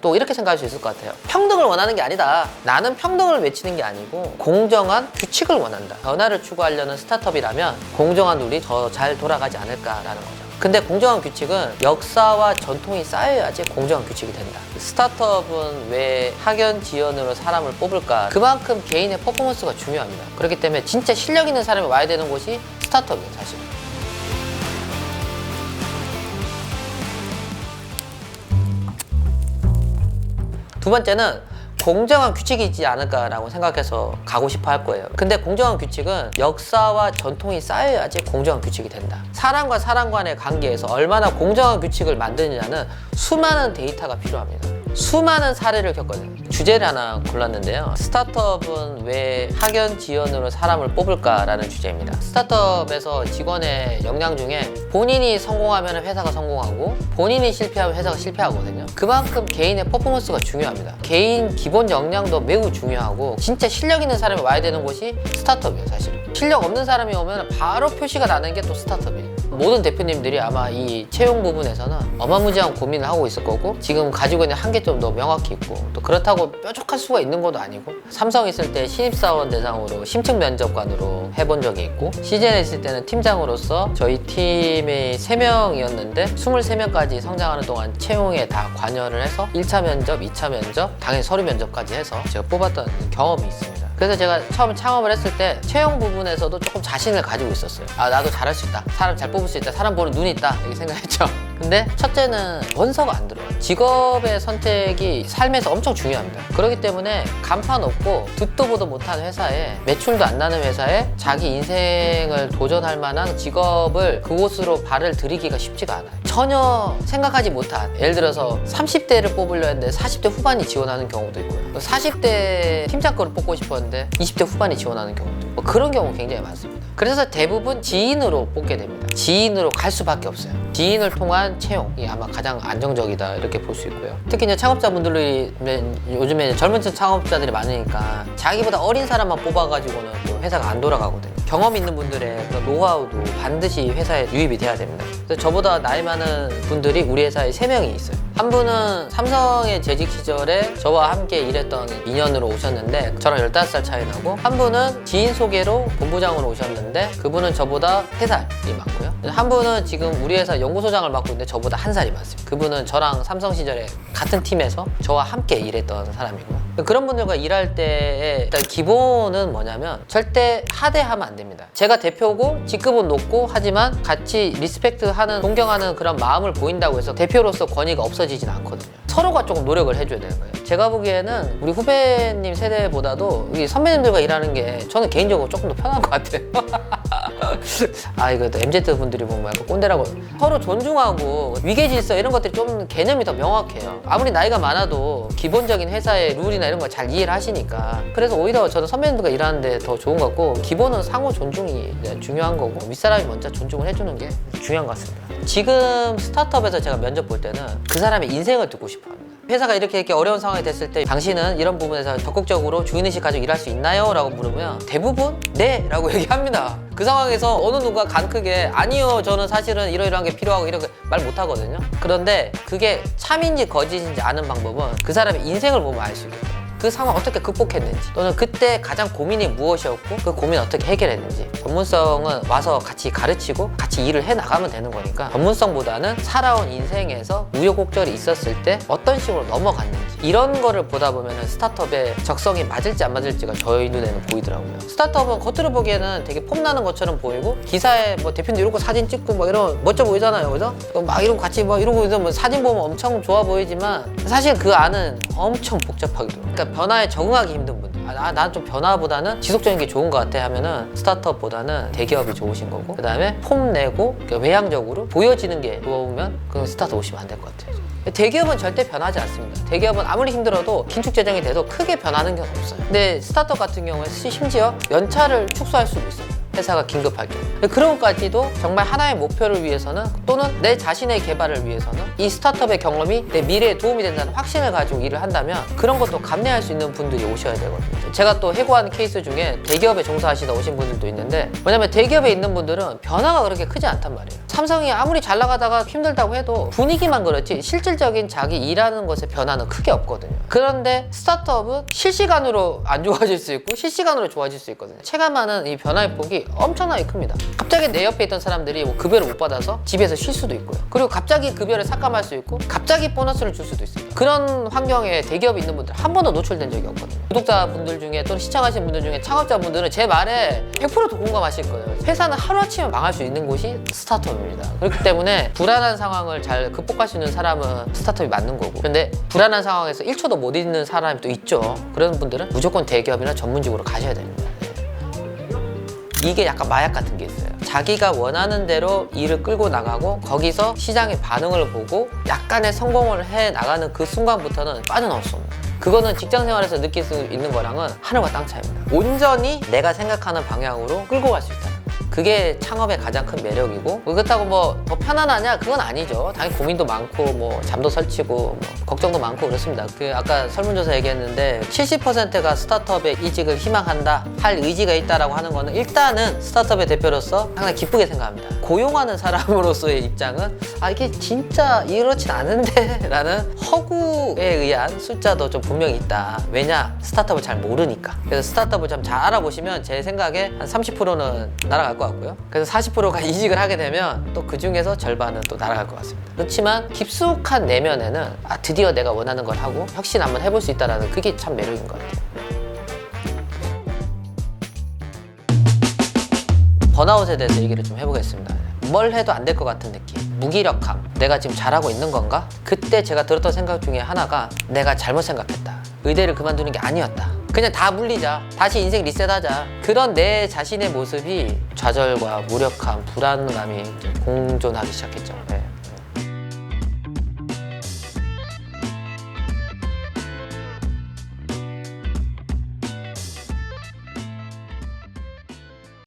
또 이렇게 생각할 수 있을 것 같아요. 평등을 원하는 게 아니다. 나는 평등을 외치는 게 아니고 공정한 규칙을 원한다. 변화를 추구하려는 스타트업이라면 공정한 룰이 더 잘 돌아가지 않을까라는 거죠. 근데 공정한 규칙은 역사와 전통이 쌓여야지 공정한 규칙이 된다. 스타트업은 왜 학연 지연으로 사람을 뽑을까? 그만큼 개인의 퍼포먼스가 중요합니다. 그렇기 때문에 진짜 실력 있는 사람이 와야 되는 곳이 스타트업이에요, 사실. 두 번째는 공정한 규칙이 있지 않을까라고 생각해서 가고 싶어 할 거예요. 근데 공정한 규칙은 역사와 전통이 쌓여야지 공정한 규칙이 된다. 사람과 사람 간의 관계에서 얼마나 공정한 규칙을 만드느냐는 수많은 데이터가 필요합니다. 수많은 사례를 겪거든요. 주제를 하나 골랐는데요. 스타트업은 왜 학연 지연으로 사람을 뽑을까라는 주제입니다. 스타트업에서 직원의 역량 중에 본인이 성공하면 회사가 성공하고 본인이 실패하면 회사가 실패하거든요. 그만큼 개인의 퍼포먼스가 중요합니다. 개인 기본 역량도 매우 중요하고 진짜 실력 있는 사람이 와야 되는 곳이 스타트업이에요, 사실. 실력 없는 사람이 오면 바로 표시가 나는 게 또 스타트업이에요. 모든 대표님들이 아마 이 채용 부분에서는 어마무지한 고민을 하고 있을 거고 지금 가지고 있는 한계점도 명확히 있고 또 그렇다고 뾰족할 수가 있는 것도 아니고 삼성 있을 때 신입사원 대상으로 심층 면접관으로 해본 적이 있고 시즌에 있을 때는 팀장으로서 저희 팀이 3명이었는데 23명까지 성장하는 동안 채용에 다 관여를 해서 1차 면접, 2차 면접, 당연히 서류 면접까지 해서 제가 뽑았던 경험이 있습니다. 그래서 제가 처음 창업을 했을 때 채용 부분에서도 조금 자신을 가지고 있었어요. 아 나도 잘할 수 있다. 사람 잘 뽑을 수 있다. 사람 보는 눈이 있다. 이렇게 생각했죠. 근데 첫째는 원서가 안 들어요. 직업의 선택이 삶에서 엄청 중요합니다. 그렇기 때문에 간판 없고 듣도 보도 못한 회사에 매출도 안 나는 회사에 자기 인생을 도전할 만한 직업을 그곳으로 발을 들이기가 쉽지가 않아요. 전혀 생각하지 못한 예를 들어서 30대를 뽑으려 했는데 40대 후반이 지원하는 경우도 있고요. 40대 팀장 거를 뽑고 싶었는데 20대 후반이 지원하는 경우도 있고 뭐 그런 경우 굉장히 많습니다. 그래서 대부분 지인으로 뽑게 됩니다. 지인으로 갈 수밖에 없어요. 지인을 통한 채용이 아마 가장 안정적이다 이렇게 볼 수 있고요. 특히 이제 창업자분들이 요즘에 젊은 층 창업자들이 많으니까 자기보다 어린 사람만 뽑아가지고는 또 회사가 안 돌아가거든요. 경험 있는 분들의 그런 노하우도 반드시 회사에 유입이 돼야 됩니다. 그래서 저보다 나이 많은 분들이 우리 회사에 세명이 있어요. 한 분은 삼성의 재직 시절에 저와 함께 일했던 인연으로 오셨는데 저랑 15살 차이 나고 한 분은 지인 소개로 본부장으로 오셨는데 그분은 저보다 3살이 많고요. 한 분은 지금 우리 회사 연구소장을 맡고 있는데 저보다 한 살이 많습니다. 그분은 저랑 삼성 시절에 같은 팀에서 저와 함께 일했던 사람이고요. 그런 분들과 일할 때의 일단 기본은 뭐냐면 절대 하대하면 안 됩니다. 제가 대표고 직급은 높고 하지만 같이 리스펙트하는 존경하는 그런 마음을 보인다고 해서 대표로서 권위가 없어지진 않거든요. 서로가 조금 노력을 해줘야 되는 거예요. 제가 보기에는 우리 후배님 세대보다도 선배님들과 일하는 게 저는 개인적으로 조금 더 편한 것 같아요. 아 이거 또 MZ 분들이 보면 약간 꼰대라고 서로 존중하고 위계 질서 이런 것들이 좀 개념이 더 명확해요. 아무리 나이가 많아도 기본적인 회사의 룰이나 이런 걸 잘 이해를 하시니까 그래서 오히려 저는 선배님들과 일하는데 더 좋은 것 같고 기본은 상호 존중이 중요한 거고 윗사람이 먼저 존중을 해주는 게 중요한 것 같습니다. 지금 스타트업에서 제가 면접 볼 때는 그 사람의 인생을 듣고 싶어 합니다. 회사가 이렇게, 이렇게 어려운 상황이 됐을 때 당신은 이런 부분에서 적극적으로 주인의식 가지고 일할 수 있나요? 라고 물으면 대부분 네! 라고 얘기합니다. 그 상황에서 어느 누가 간 크게 아니요 저는 사실은 이러이러한 게 필요하고 이렇게 말 못하거든요. 그런데 그게 참인지 거짓인지 아는 방법은 그 사람의 인생을 보면 알 수 있거든요. 그 상황 어떻게 극복했는지 또는 그때 가장 고민이 무엇이었고 그 고민 어떻게 해결했는지 전문성은 와서 같이 가르치고 같이 일을 해 나가면 되는 거니까 전문성보다는 살아온 인생에서 우여곡절이 있었을 때 어떤 식으로 넘어갔는지 이런 거를 보다 보면 스타트업의 적성이 맞을지 안 맞을지가 저희 눈에는 보이더라고요 스타트업은 겉으로 보기에는 되게 폼나는 것처럼 보이고 기사에 뭐 대표님 이러고 사진 찍고 막 이런 멋져 보이잖아요 그죠? 막 이러고 같이 막 이러고 뭐 사진 보면 엄청 좋아 보이지만 사실 그 안은 엄청 복잡하기도. 그러니까 변화에 적응하기 힘든 분들. 아, 난좀 변화보다는 지속적인 게 좋은 것 같아 하면은 스타트업보다는 대기업이 좋으신 거고 그 다음에 폼 내고 그러니까 외향적으로 보여지는 게 좋으면 그건 스타트업 오시면 안 될 것 같아요. 대기업은 절대 변하지 않습니다. 대기업은 아무리 힘들어도 긴축 재정이 돼도 크게 변하는 게 없어요. 근데 스타트업 같은 경우에 시- 심지어 연차를 축소할 수도 있어요 회사가 경우 그런 것까지도 정말 하나의 목표를 위해서는 또는 내 자신의 개발을 위해서는 이 스타트업의 경험이 내 미래에 도움이 된다는 확신을 가지고 일을 한다면 그런 것도 감내할 수 있는 분들이 오셔야 되거든요. 제가 또 해고하는 케이스 중에 대기업에 종사하시다 오신 분들도 있는데 왜냐면 대기업에 있는 분들은 변화가 그렇게 크지 않단 말이에요. 삼성이 아무리 잘 나가다가 힘들다고 해도 분위기만 그렇지 실질적인 자기 일하는 것의 변화는 크게 없거든요. 그런데 스타트업은 실시간으로 안 좋아질 수 있고 실시간으로 좋아질 수 있거든요. 체감하는 이 변화의 폭이 엄청나게 큽니다. 갑자기 내 옆에 있던 사람들이 뭐 급여를 못 받아서 집에서 쉴 수도 있고요. 그리고 갑자기 급여를 삭감할 수 있고 갑자기 보너스를 줄 수도 있습니다 그런 환경에 대기업에 있는 분들 한 번도 노출된 적이 없거든요. 구독자분들 중에 또는 시청하신 분들 중에 창업자분들은 제 말에 100% 동감하실 거예요. 회사는 하루아침에 망할 수 있는 곳이 스타트업입니다. 그렇기 때문에 불안한 상황을 잘 극복할 수 있는 사람은 스타트업이 맞는 거고. 근데 불안한 상황에서 1초도 못 있는 사람이 또 있죠. 그런 분들은 무조건 대기업이나 전문직으로 가셔야 됩니다. 네. 이게 약간 마약 같은 게 있어요. 자기가 원하는 대로 일을 끌고 나가고 거기서 시장의 반응을 보고 약간의 성공을 해 나가는 그 순간부터는 빠져나올 수 없는. 그거는 직장 생활에서 느낄 수 있는 거랑은 하늘과 땅 차이입니다. 온전히 내가 생각하는 방향으로 끌고 갈 수 있다. 그게 창업의 가장 큰 매력이고 그렇다고 뭐더 편안하냐? 그건 아니죠. 당연히 고민도 많고 뭐 잠도 설치고 뭐 걱정도 많고 그렇습니다. 그 아까 설문조사 얘기했는데 70%가 스타트업에 이직을 희망한다 할 의지가 있다라고 하는 거는 일단은 스타트업의 대표로서 항상 기쁘게 생각합니다. 고용하는 사람으로서의 입장은 아 이게 진짜 이렇진 않은데 라는 허구에 의한 숫자도 좀 분명히 있다. 왜냐? 스타트업을 잘 모르니까. 그래서 스타트업을 좀 잘 알아보시면 제 생각에 한 30%는 날아갈 것 같고 요 그래서 40%가 이직을 하게 되면 또 그 중에서 절반은 또 날아갈 것 같습니다 그렇지만 깊숙한 내면에는 아 드디어 내가 원하는 걸 하고 혁신 한번 해볼 수 있다는 그게 참 매력인 것 같아요 번아웃에 대해서 얘기를 좀 해보겠습니다. 뭘 해도 안 될 것 같은 느낌. 무기력함. 내가 지금 잘하고 있는 건가? 그때 제가 들었던 생각 중에 하나가 내가 잘못 생각했다. 의대를 그만두는 게 아니었다. 그냥 다 물리자. 다시 인생 리셋하자. 그런 내 자신의 모습이 좌절과 무력함, 불안감이 공존하기 시작했죠. 네.